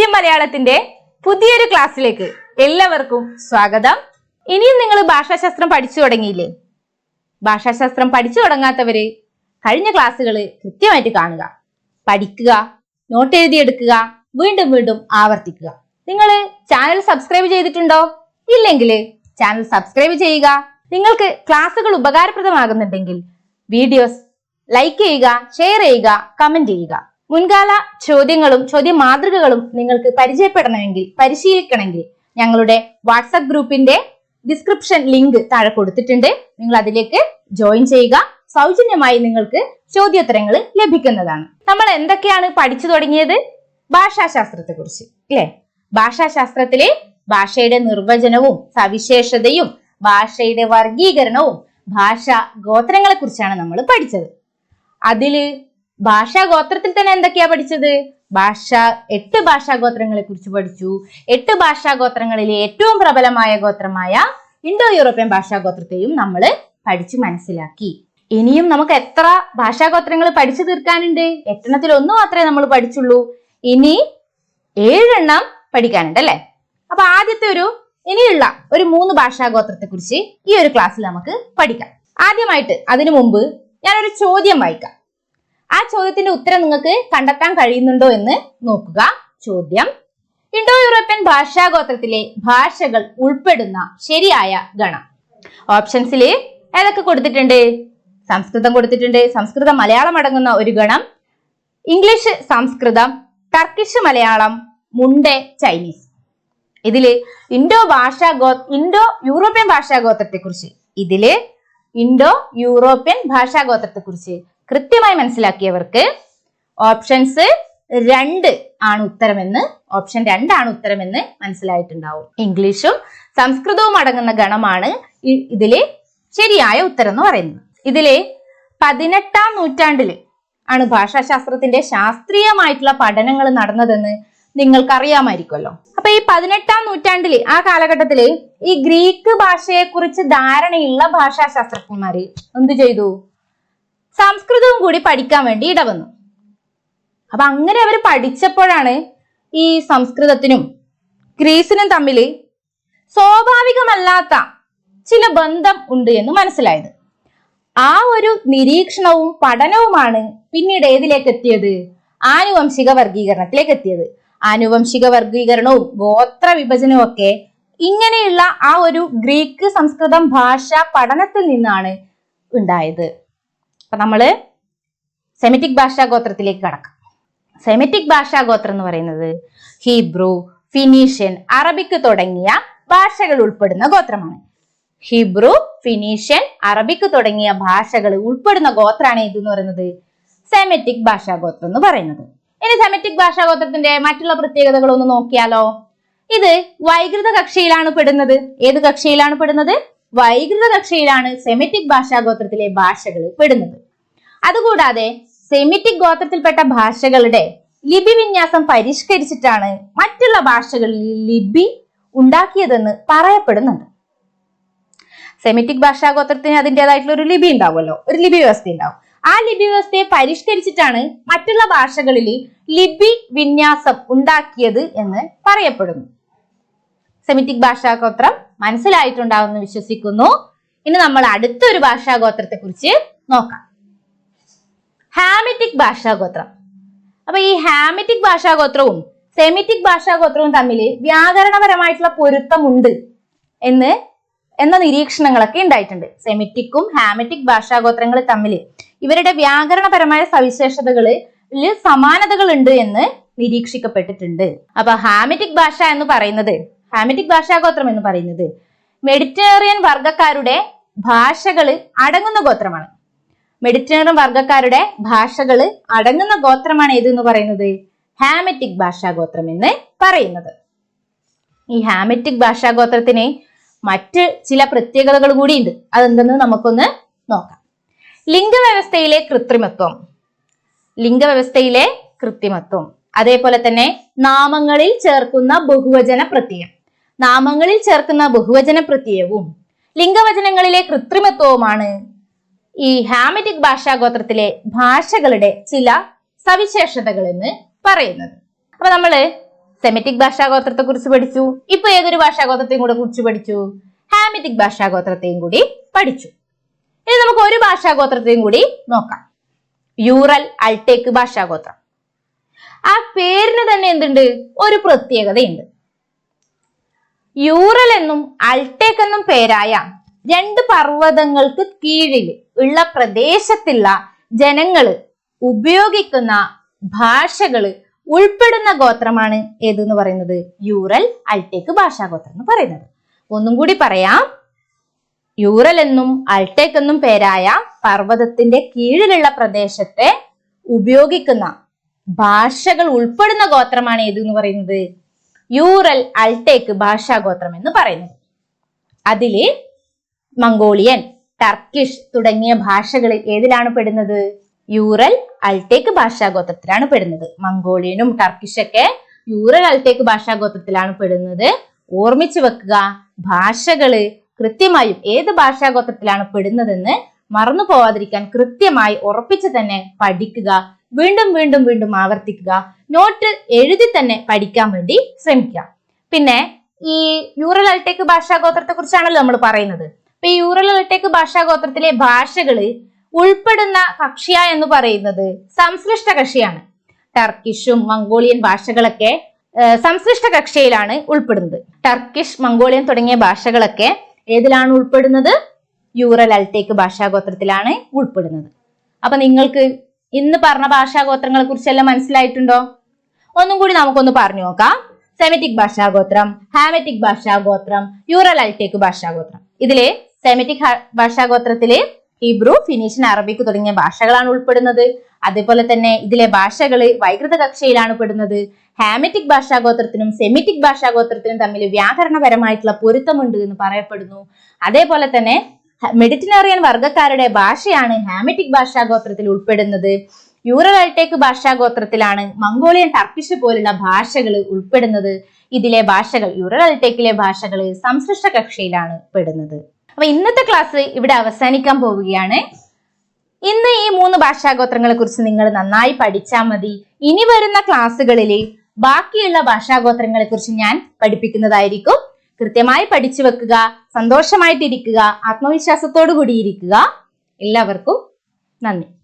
ചോദ്യം മലയാളത്തിന്റെ പുതിയൊരു ക്ലാസ്സിലേക്ക് എല്ലാവർക്കും സ്വാഗതം. ഇനിയും നിങ്ങൾ ഭാഷാശാസ്ത്രം പഠിച്ചു തുടങ്ങിയില്ലേ? ഭാഷാശാസ്ത്രം പഠിച്ചു തുടങ്ങാത്തവര് കഴിഞ്ഞ ക്ലാസ്സുകൾ കൃത്യമായിട്ട് കാണുക പഠിക്കുക നോട്ട് എഴുതിയെടുക്കുക വീണ്ടും വീണ്ടും ആവർത്തിക്കുക. നിങ്ങൾ ചാനൽ സബ്സ്ക്രൈബ് ചെയ്തിട്ടുണ്ടോ? ഇല്ലെങ്കിൽ ചാനൽ സബ്സ്ക്രൈബ് ചെയ്യുക. നിങ്ങൾക്ക് ക്ലാസ്സുകൾ ഉപകാരപ്രദമാകുന്നുണ്ടെങ്കിൽ വീഡിയോസ് ലൈക്ക് ചെയ്യുക ഷെയർ ചെയ്യുക കമന്റ് ചെയ്യുക. മുൻകാല ചോദ്യങ്ങളും ചോദ്യ മാതൃകകളും നിങ്ങൾക്ക് പരിചയപ്പെടണമെങ്കിൽ പരിശീലിക്കണമെങ്കിൽ ഞങ്ങളുടെ വാട്സപ്പ് ഗ്രൂപ്പിന്റെ ഡിസ്ക്രിപ്ഷൻ ലിങ്ക് താഴെ കൊടുത്തിട്ടുണ്ട്. നിങ്ങൾ അതിലേക്ക് ജോയിൻ ചെയ്യുക. സൗജന്യമായി നിങ്ങൾക്ക് ചോദ്യോത്തരങ്ങൾ ലഭിക്കുന്നതാണ്. നമ്മൾ എന്തൊക്കെയാണ് പഠിച്ചു തുടങ്ങിയത്? ഭാഷാശാസ്ത്രത്തെ കുറിച്ച് അല്ലെ? ഭാഷാശാസ്ത്രത്തിലെ ഭാഷയുടെ നിർവചനവും സവിശേഷതയും ഭാഷയുടെ വർഗീകരണവും ഭാഷ ഗോത്രങ്ങളെ കുറിച്ചാണ് നമ്മൾ പഠിച്ചത്. അതിൽ ഭാഷാ ഗോത്രത്തിൽ തന്നെ എന്തൊക്കെയാ പഠിച്ചത്? ഭാഷ എട്ട് ഭാഷാ ഗോത്രങ്ങളെ കുറിച്ച് പഠിച്ചു. എട്ട് ഭാഷാ ഗോത്രങ്ങളിലെ ഏറ്റവും പ്രബലമായ ഗോത്രമായ ഇൻഡോ യൂറോപ്യൻ ഭാഷാ ഗോത്രത്തെയും നമ്മൾ പഠിച്ചു മനസ്സിലാക്കി. ഇനിയും നമുക്ക് എത്ര ഭാഷാ ഗോത്രങ്ങൾ പഠിച്ചു തീർക്കാനുണ്ട്? എട്ടെണ്ണത്തിൽ ഒന്ന് മാത്രമേ നമ്മൾ പഠിച്ചുള്ളൂ. ഇനി ഏഴെണ്ണം പഠിക്കാനുണ്ട് അല്ലെ? അപ്പൊ ആദ്യത്തെ ഒരു ഇനിയുള്ള ഒരു മൂന്ന് ഭാഷാ ഗോത്രത്തെ കുറിച്ച് ഈ ഒരു ക്ലാസ്സിൽ നമുക്ക് പഠിക്കാം. ആദ്യമായിട്ട് അതിനു മുമ്പ് ഞാനൊരു ചോദ്യം വായിക്കാം. ആ ചോദ്യത്തിന്റെ ഉത്തരം നിങ്ങൾക്ക് കണ്ടെത്താൻ കഴിയുന്നുണ്ടോ എന്ന് നോക്കുക. ചോദ്യം. ഇൻഡോ യൂറോപ്യൻ ഭാഷാഗോത്രത്തിലെ ഭാഷകൾ ഉൾപ്പെടുന്ന ശരിയായ ഗണം. ഓപ്ഷൻസിൽ ഏതൊക്കെ കൊടുത്തിട്ടുണ്ട്? സംസ്കൃതം കൊടുത്തിട്ടുണ്ട്. സംസ്കൃതം മലയാളം അടങ്ങുന്ന ഒരു ഗണം. ഇംഗ്ലീഷ് സംസ്കൃതം ടർക്കിഷ് മലയാളം മുണ്ടെ ചൈനീസ് ഇതിൽ ഇൻഡോ ഭാഷാ ഗോ ഇൻഡോ യൂറോപ്യൻ ഭാഷാഗോത്രത്തെ കുറിച്ച് ഇതിൽ ഇൻഡോ യൂറോപ്യൻ ഭാഷാഗോത്രത്തെ കുറിച്ച് കൃത്യമായി മനസ്സിലാക്കിയവർക്ക് ഓപ്ഷൻസ് രണ്ട് ആണ് ഉത്തരമെന്ന് ഓപ്ഷൻ രണ്ടാണ് ഉത്തരമെന്ന് മനസ്സിലായിട്ടുണ്ടാവും. ഇംഗ്ലീഷും സംസ്കൃതവും അടങ്ങുന്ന ഗണമാണ് ഇതിലെ ശരിയായ ഉത്തരം എന്ന് പറയുന്നത്. ഇതിലെ പതിനെട്ടാം നൂറ്റാണ്ടിൽ ആണ് ഭാഷാശാസ്ത്രത്തിന്റെ ശാസ്ത്രീയമായിട്ടുള്ള പഠനങ്ങൾ നടന്നതെന്ന് നിങ്ങൾക്ക് അറിയാമായിരിക്കുമല്ലോ അപ്പൊ ഈ പതിനെട്ടാം നൂറ്റാണ്ടിൽ ആ കാലഘട്ടത്തിൽ ഈ ഗ്രീക്ക് ഭാഷയെ കുറിച്ച് ധാരണയുള്ള ഭാഷാശാസ്ത്രജ്ഞന്മാര് എന്ത് ചെയ്തു? സംസ്കൃതവും കൂടി പഠിക്കാൻ വേണ്ടി ഇടവന്നു. അപ്പൊ അങ്ങനെ അവർ പഠിച്ചപ്പോഴാണ് ഈ സംസ്കൃതത്തിനും ഗ്രീസിനും തമ്മിൽ സ്വാഭാവികമല്ലാത്ത ചില ബന്ധം ഉണ്ട് എന്ന് മനസ്സിലായത്. ആ ഒരു നിരീക്ഷണവും പഠനവുമാണ് പിന്നീട് ഏതിലേക്ക് എത്തിയത്? ആനുവംശിക വർഗീകരണത്തിലേക്ക് എത്തിയത്. ആനുവംശിക വർഗീകരണവും ഗോത്ര വിഭജനവും ഒക്കെ ഇങ്ങനെയുള്ള ആ ഒരു ഗ്രീക്ക് സംസ്കൃതം ഭാഷ പഠനത്തിൽ നിന്നാണ് ഉണ്ടായത്. അപ്പൊ നമ്മൾ സെമിറ്റിക് ഭാഷാഗോത്രത്തിലേക്ക് കടക്കാം. സെമിറ്റിക് ഭാഷാ ഗോത്രം എന്ന് പറയുന്നത് ഹീബ്രു ഫിനീഷ്യൻ അറബിക്ക് തുടങ്ങിയ ഭാഷകൾ ഉൾപ്പെടുന്ന ഗോത്രമാണ്. ഹിബ്രു ഫിനീഷ്യൻ അറബിക്ക് തുടങ്ങിയ ഭാഷകൾ ഉൾപ്പെടുന്ന ഗോത്രാണ് ഇത് എന്ന് പറയുന്നത്? സെമിറ്റിക് ഭാഷാഗോത്രം എന്ന് പറയുന്നത്. ഇനി സെമിറ്റിക് ഭാഷാഗോത്രത്തിന്റെ മറ്റുള്ള പ്രത്യേകതകൾ ഒന്ന് നോക്കിയാലോ. ഇത് വൈകൃത കക്ഷിയിലാണ് പെടുന്നത്. ഏത് കക്ഷിയിലാണ് പെടുന്നത്? വൈകൃത കക്ഷയിലാണ് സെമിറ്റിക് ഭാഷാഗോത്രത്തിലെ ഭാഷകൾ പെടുന്നത്. അതുകൂടാതെ സെമിറ്റിക് ഗോത്രത്തിൽപ്പെട്ട ഭാഷകളുടെ ലിപി വിന്യാസം പരിഷ്കരിച്ചിട്ടാണ് മറ്റുള്ള ഭാഷകളിൽ ലിപി ഉണ്ടാക്കിയതെന്ന് പറയപ്പെടുന്നുണ്ട്. സെമിറ്റിക് ഭാഷാഗോത്രത്തിന് അതിന്റെതായിട്ടുള്ള ഒരു ലിപി ഉണ്ടാവുമല്ലോ. ഒരു ലിപി വ്യവസ്ഥ ഉണ്ടാവും. ആ ലിപി വ്യവസ്ഥയെ പരിഷ്കരിച്ചിട്ടാണ് മറ്റുള്ള ഭാഷകളിൽ ലിപി വിന്യാസം ഉണ്ടാക്കിയത് എന്ന് പറയപ്പെടുന്നു. സെമിറ്റിക് ഭാഷാഗോത്രം മനസ്സിലായിട്ടുണ്ടാവുമെന്ന് വിശ്വസിക്കുന്നു. ഇനി നമ്മൾ അടുത്തൊരു ഭാഷാഗോത്രത്തെ കുറിച്ച് നോക്കാം. ഹാമിറ്റിക് ഭാഷാഗോത്രം. അപ്പൊ ഈ ഹാമിറ്റിക് ഭാഷാഗോത്രവും സെമിറ്റിക് ഭാഷാഗോത്രവും തമ്മിൽ വ്യാകരണപരമായിട്ടുള്ള പൊരുത്തമുണ്ട് എന്ന് എന്ന നിരീക്ഷണങ്ങളൊക്കെ ഉണ്ടായിട്ടുണ്ട്. സെമിറ്റിക്കും ഹാമിറ്റിക് ഭാഷാഗോത്രങ്ങൾ തമ്മിൽ ഇവരുടെ വ്യാകരണപരമായ സവിശേഷതകളിൽ സമാനതകൾ ഉണ്ട് എന്ന് നിരീക്ഷിക്കപ്പെട്ടിട്ടുണ്ട്. അപ്പൊ ഹാമിറ്റിക് ഭാഷ എന്ന് പറയുന്നത് ഹാമിറ്റിക് ഭാഷാഗോത്രം എന്ന് പറയുന്നത് മെഡിറ്ററേറിയൻ വർഗക്കാരുടെ ഭാഷകൾ അടങ്ങുന്ന ഗോത്രമാണ്. മെഡിറ്ററേറിയൻ വർഗക്കാരുടെ ഭാഷകൾ അടങ്ങുന്ന ഗോത്രമാണ് ഏത് എന്ന് പറയുന്നത്? ഹാമറ്റിക് ഭാഷാഗോത്രം എന്ന് പറയുന്നത്. ഈ ഹാമറ്റിക് ഭാഷാഗോത്രത്തിന് മറ്റ് ചില പ്രത്യേകതകൾ കൂടിയുണ്ട് അതെന്തെന്ന് നമുക്കൊന്ന് നോക്കാം. ലിംഗവ്യവസ്ഥയിലെ കൃത്രിമത്വം. ലിംഗവ്യവസ്ഥയിലെ കൃത്രിമത്വം. അതേപോലെ തന്നെ നാമങ്ങളിൽ ചേർക്കുന്ന ബഹുവചന പ്രത്യയം. നാമങ്ങളിൽ ചേർക്കുന്ന ബഹുവചന പ്രത്യയവും ലിംഗവചനങ്ങളിലെ കൃത്രിമത്വവുമാണ്. ഈ ഹാമറ്റിക് ഭാഷാഗോത്രത്തിലെ ഭാഷകളുടെ ചില സവിശേഷതകൾ എന്ന് പറയുന്നത്. അപ്പൊ നമ്മൾ സെമിറ്റിക് ഭാഷാഗോത്രത്തെ കുറിച്ച് പഠിച്ചു. ഇപ്പൊ ഏതൊരു ഭാഷാഗോത്രത്തെയും കൂടെ കുറിച്ച് പഠിച്ചു? ഹാമിറ്റിക് ഭാഷാഗോത്രത്തെയും കൂടി പഠിച്ചു. ഇനി നമുക്ക് ഒരു ഭാഷാഗോത്രത്തെയും കൂടി നോക്കാം. യൂറൽ അൾട്ടേക്ക് ഭാഷാഗോത്രം ആ പേരിന് തന്നെ എന്തുണ്ട്? ഒരു പ്രത്യേകതയുണ്ട്. യൂറൽ എന്നും അൾട്ടേക്ക് എന്നും പേരായ രണ്ട് പർവതങ്ങൾക്ക് കീഴിൽ ഉള്ള പ്രദേശത്തുള്ള ജനങ്ങൾ ഉപയോഗിക്കുന്ന ഭാഷകൾ ഉൾപ്പെടുന്ന ഗോത്രമാണ് ഏതെന്ന് പറയുന്നത്? യൂറൽ അൾട്ടേക്ക് ഭാഷാഗോത്രം എന്ന് പറയുന്നത്. ഒന്നും കൂടി പറയാം. യൂറൽ എന്നും അൾട്ടേക്ക് എന്നും പേരായ പർവതത്തിന്റെ കീഴിലുള്ള പ്രദേശത്തെ ഉപയോഗിക്കുന്ന ഭാഷകൾ ഉൾപ്പെടുന്ന ഗോത്രമാണ് ഏതെന്ന് പറയുന്നത്? യൂറൽ അൾട്ടേക്ക് ഭാഷാഗോത്രം എന്ന് പറയുന്നത് അതിൽ മംഗോളിയൻ ടർക്കിഷ് തുടങ്ങിയ ഭാഷകളിൽ ഏതിലാണ് പെടുന്നത്? യൂറൽ അൾട്ടേക്ക് ഭാഷാഗോത്രത്തിലാണ് പെടുന്നത്. മംഗോളിയനും ടർക്കിഷൊക്കെ യൂറൽ അൾട്ടേക്ക് ഭാഷാഗോത്രത്തിലാണ് പെടുന്നത്. ഓർമ്മിച്ചു വെക്കുക ഭാഷകൾ കൃത്യമായും ഏത് ഭാഷാഗോത്രത്തിലാണ് പെടുന്നതെന്ന് മറന്നു പോവാതിരിക്കാൻ കൃത്യമായി ഉറപ്പിച്ച് തന്നെ പഠിക്കുക. വീണ്ടും വീണ്ടും വീണ്ടും ആവർത്തിക്കുക. നോട്ട് എഴുതി തന്നെ പഠിക്കാൻ വേണ്ടി ശ്രമിക്കുക. പിന്നെ ഈ യൂറൽ അൾട്ടേക്ക് ഭാഷാഗോത്രത്തെ കുറിച്ചാണല്ലോ നമ്മൾ പറയുന്നത്. അപ്പൊ ഈ യൂറൽ അൾട്ടേക്ക് ഭാഷാഗോത്രത്തിലെ ഭാഷകൾ ഉൾപ്പെടുന്ന കക്ഷിയ എന്ന് പറയുന്നത് സംശ്ലിഷ്ട കക്ഷിയാണ്. ടർക്കിഷും മംഗോളിയൻ ഭാഷകളൊക്കെ സംശ്ലിഷ്ട കക്ഷിയിലാണ് ഉൾപ്പെടുന്നത്. ടർക്കിഷ് മംഗോളിയൻ തുടങ്ങിയ ഭാഷകളൊക്കെ ഏതിലാണ് ഉൾപ്പെടുന്നത്? യൂറൽ അൾട്ടേക്ക് ഭാഷാഗോത്രത്തിലാണ് ഉൾപ്പെടുന്നത്. അപ്പൊ നിങ്ങൾക്ക് ഇന്ന് പറഞ്ഞ ഭാഷാഗോത്രങ്ങളെ കുറിച്ചെല്ലാം മനസ്സിലായിട്ടുണ്ടോ? ഒന്നും കൂടി നമുക്കൊന്ന് പറഞ്ഞു നോക്കാം. സെമിറ്റിക് ഭാഷാഗോത്രം ഹാമറ്റിക് ഭാഷാഗോത്രം യൂറലൈറ്റേക്ക് ഭാഷാഗോത്രം. ഇതിലെ സെമിറ്റിക് ഭാഷാഗോത്രത്തിലെ ഹീബ്രു ഫിനീഷ്യൻ അറബിക് തുടങ്ങിയ ഭാഷകളാണ് ഉൾപ്പെടുന്നത്. അതേപോലെ തന്നെ ഇതിലെ ഭാഷകൾ വൈകൃത കക്ഷയിലാണ് പെടുന്നത്. ഹാമറ്റിക് ഭാഷാഗോത്രത്തിനും സെമിറ്റിക് ഭാഷാഗോത്രത്തിനും തമ്മിൽ വ്യാകരണപരമായിട്ടുള്ള പൊരുത്തമുണ്ട് എന്ന് പറയപ്പെടുന്നു. അതേപോലെ തന്നെ മെഡിറ്ററേനിയൻ വർഗക്കാരുടെ ഭാഷയാണ് ഹാമറ്റിക് ഭാഷാഗോത്രത്തിൽ ഉൾപ്പെടുന്നത്. യൂറൽ ഭാഷാ ഭാഷാഗോത്രത്തിലാണ് മംഗോളിയൻ ടർക്കിഷ് പോലുള്ള ഭാഷകൾ ഉൾപ്പെടുന്നത്. ഇതിലെ ഭാഷകൾ യൂറൽ അൾട്ടേക്കിലെ ഭാഷകൾ സംസൃഷ്ട കക്ഷയിലാണ് പെടുന്നത്. അപ്പൊ ഇന്നത്തെ ക്ലാസ് ഇവിടെ അവസാനിക്കാൻ പോവുകയാണ്. ഇന്ന് ഈ മൂന്ന് ഭാഷാഗോത്രങ്ങളെ കുറിച്ച് നിങ്ങൾ നന്നായി പഠിച്ചാൽ മതി. ഇനി വരുന്ന ക്ലാസ്സുകളിൽ ബാക്കിയുള്ള ഭാഷാഗോത്രങ്ങളെ കുറിച്ച് ഞാൻ പഠിപ്പിക്കുന്നതായിരിക്കും. കൃത്യമായി പഠിച്ചു വെക്കുക സന്തോഷമായിട്ടിരിക്കുക ആത്മവിശ്വാസത്തോടു കൂടി ഇരിക്കുക. എല്ലാവർക്കും നന്ദി.